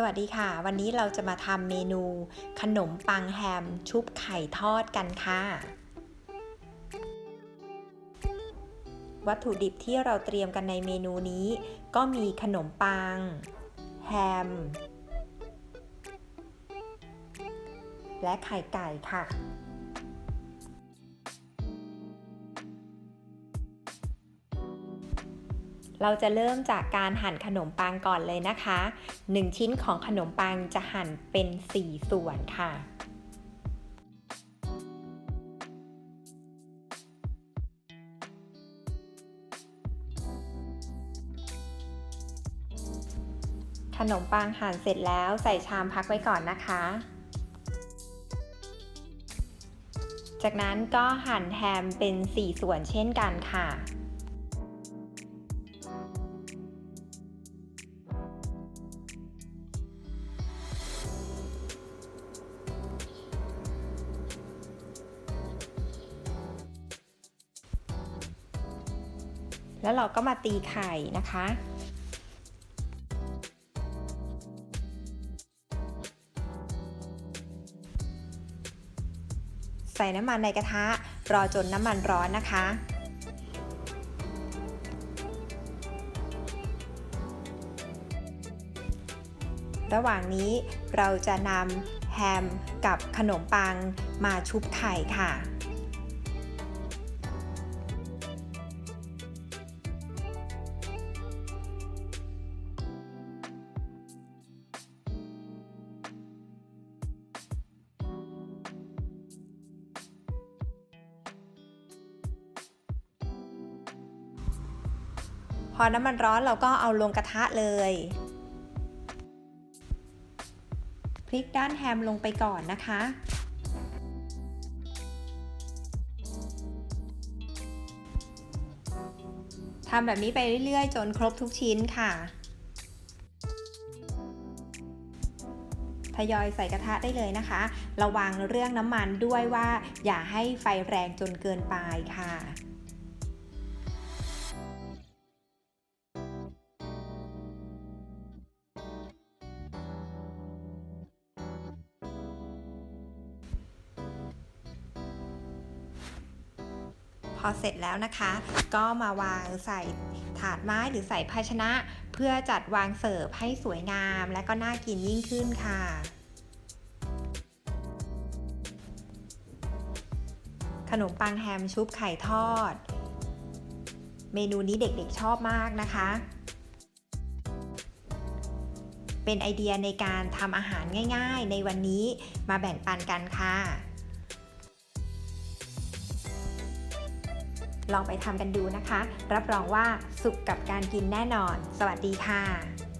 สวัสดีค่ะ วันนี้เราจะมาทำเมนูขนมปังแฮม ชุบไข่ทอดกันค่ะ วัตถุดิบที่เราเตรียมกันในเมนูนี้ ก็มีขนมปัง แฮม และไข่ไก่ค่ะ เราจะเริ่มจากการหั่นขนมปังก่อนเลยนะคะ 1 ชิ้นของขนมปังจะหั่นเป็น 4 ส่วนค่ะ ขนมปังหั่นเสร็จแล้วใส่ชามพักไว้ก่อนนะคะ จากนั้นก็หั่นแฮมเป็น 4 ส่วนเช่นกันค่ะ แล้วเราก็มาตีไข่นะคะ ใส่น้ำมันในกระทะ รอจนน้ำมันร้อนนะคะระหว่างนี้เราจะนำแฮมกับขนมปังมาชุบไข่ค่ะ อน้ำมันร้อนเราก็เอาลงกระทะเลยพลิกด้านแฮมลงไปก่อนนะคะ ทำแบบนี้ไปเรื่อยๆ จนครบทุกชิ้นค่ะ ทยอยใส่กระทะได้เลยนะคะ ระวังเรื่องน้ำมันด้วยว่าอย่าให้ไฟแรงจนเกินไปค่ะ พอเสร็จแล้วนะคะ ก็มาวางใส่ถาดไม้หรือใส่ภาชนะ เพื่อจัดวางเสิร์ฟให้สวยงาม และก็น่ากินยิ่งขึ้นค่ะขนมปังแฮมชุบไข่ทอด เมนูนี้เด็กๆชอบมากนะคะ เป็นไอเดียในการทำอาหารง่ายๆ ในวันนี้มาแบ่งปันกันค่ะ ลองไปทำกันดูนะคะ รับรองว่าสุขกับการกินแน่นอน สวัสดีค่ะ